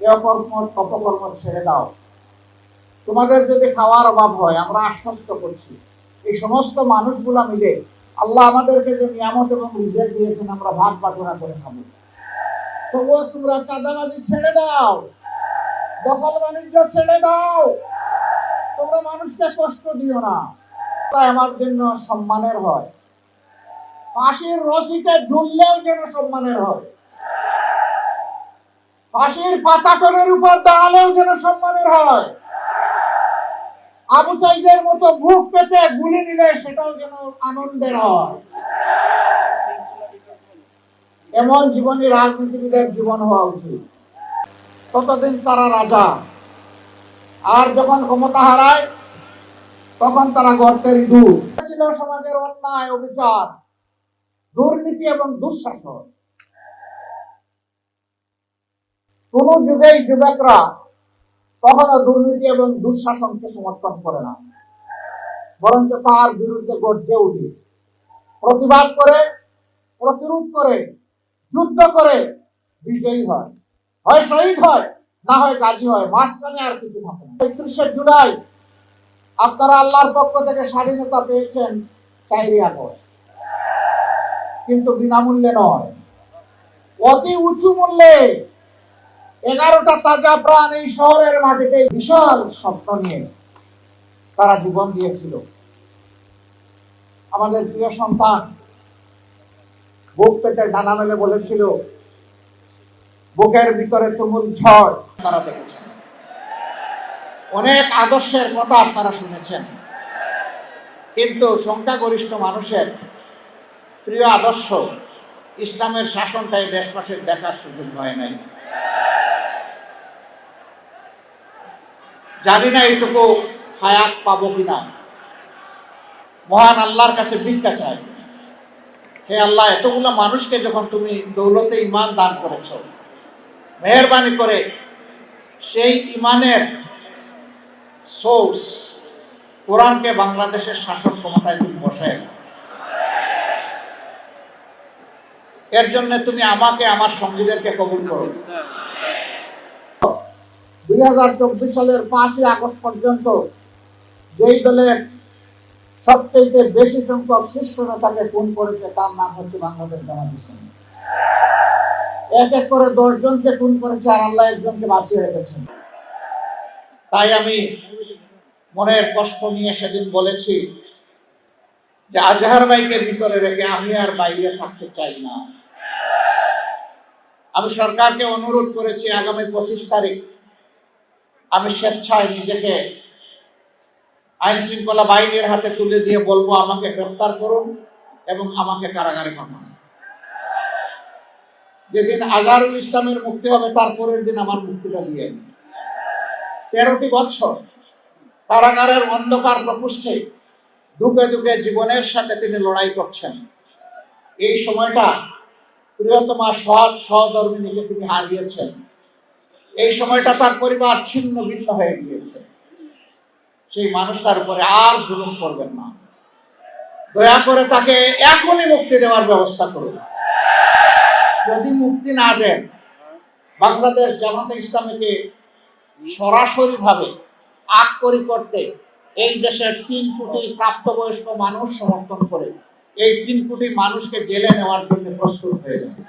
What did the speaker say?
এ অকর্ম অপকর্ম ছেড়ে দাও। তোমাদের যদি খাওয়ার অভাব হয়, আমরা আশ্বস্ত করছি। এই সমস্ত মানুষগুলা মিলে আল্লাহ আমাদেরকে যে নিয়ামত এবং রিজেক্ট দিয়েছেন, আমরা ভাগ বাটোরা করে খাব। তবুও তোমরা চাঁদাবাজি ছেড়ে দাও। দখল বাণিজ্য ছেড়ে দাও। তোমরা মানুষকে কষ্ট দিও না। তাই আমার জন্য সম্মানের হয়। ফাঁসির রশিতে ঝুললেও যেন সম্মানের হয়। ফাঁসির পাতাটনের উপর দাঁড়ালেও যেন সম্মানের হয়। আবু সাইদের মতো বুক পেতে গুলি নিলে সেটাও যেন আনন্দের হয়। এমন জীবনী রাজনীতিবিদের জীবন হওয়া উচিত। ততদিন তারা রাজা। আর যখন ক্ষমতা হারায়, তখন তারা গর্তের ইঁদুর ছিল সমাজের অন্যায় অবিচার, দুর্নীতি এবং দুঃশাসন। কোন যুগেই যুবকরা কখনো দুর্নীতি এবং দুঃশাসনকে সমর্থন করে না। বরঞ্চ তার বিরুদ্ধে গর্জে উঠে। প্রতিবাদ করে, প্রতিরোধ করে, যুদ্ধ করে বিজয়ী হয়। হয় শহীদ হয়, না হয় গাজী হয়। মাঝখানে আর কিছু থাকে না। একত্রিশে জুলাই আপনারা আল্লাহর পক্ষ থেকে স্বাধীনতা পেয়েছেন চাইরি আগস্ট। কিন্তু বিনামূল্যে নয়। অতি উঁচু মূল্যে এগারোটা তাজা প্রাণ এই শহরের মাটিতে বিশাল স্বপ্ন নিয়ে তারা জীবন দিয়েছিল। আমাদের প্রিয় সন্তান বুক পেটে ডানা মেলে বলেছিল, বুকের ভিতরে তুমুল ঝড়। তারা দেখেছেন। অনেক আদর্শের কথা আপনারা শুনেছেন। কিন্তু সংখ্যাগরিষ্ঠ মানুষের প্রিয় আদর্শ ইসলামের শাসনটাই দেশবাসীর দেখার সুযোগ হয় নাই। জানি না এইটুকু হায়াত পাবো কিনা। মহান আল্লাহর কাছে ভিক্ষা চাই। হে আল্লাহ, এতগুলো মানুষকে যখন তুমি দৌলতে ইমান দান করেছ, মেহরবানি করে সেই ইমানের সোর্স কোরআনকে বাংলাদেশের শাসন ক্ষমতায় তুমি বসায় এর জন্য তুমি আমাকে, আমার সঙ্গীদেরকে কবুল করো। দুই হাজার চব্বিশ সালের পাঁচই আগস্ট পর্যন্ত যেই দলের সবচেয়ে বেশি সংখ্যক শীর্ষ নেতাকে খুন করেছে, তার নাম হচ্ছে বাংলাদেশ জামাত ইসলামী এক এক করে দশ জনকে খুন করেছে আর আল্লাহ একজনকে বাঁচিয়ে রেখেছেন। তাই আমি মনের কষ্ট নিয়ে সেদিন বলেছি যে আজহার ভাইকে ভিতরে রেখে আমি আর বাইরে থাকতে চাই না। আমি সরকারকে অনুরোধ করেছি আগামী পঁচিশ তারিখ আমি স্বেচ্ছায় নিজেকে আইন শৃঙ্খলা বাহিনীর হাতে তুলে দিয়ে বলব, আমাকে গ্রেপ্তার করুন এবং আমাকে কারাগারে পাঠান। যেদিন আজহারুল ইসলামের মুক্তি হবে তারপরের দিন আমার মুক্তিটা দিয়ে তেরোটি বছর কারাগারের অন্ধকার প্রকোষ্ঠে দুঃখে দুঃখে জীবনের সাথে তিনি লড়াই করছেন। এই সময়টা প্রিয়তমা সৎ সহধর্মিনীকে তিনি হারিয়েছেন। এই সময়টা তার পরিবার ছিন্ন ভিন্ন হয়ে গিয়েছে। সেই মানুষটার উপরে আর জুলুম করবেন না। দয়া করে তাকে এখনই মুক্তি দেওয়ার ব্যবস্থা করুন। যদি মুক্তি না দেন, বাংলাদেশ জামাতে ইসলামীকে সরাসরি ভাবে আক্ষরি করতে এই দেশের তিন কোটি প্রাপ্তবয়স্ক মানুষ সমর্থন করে, এই তিন কোটি মানুষকে জেলে নেওয়ার জন্য প্রস্তুত হয়ে যাবে।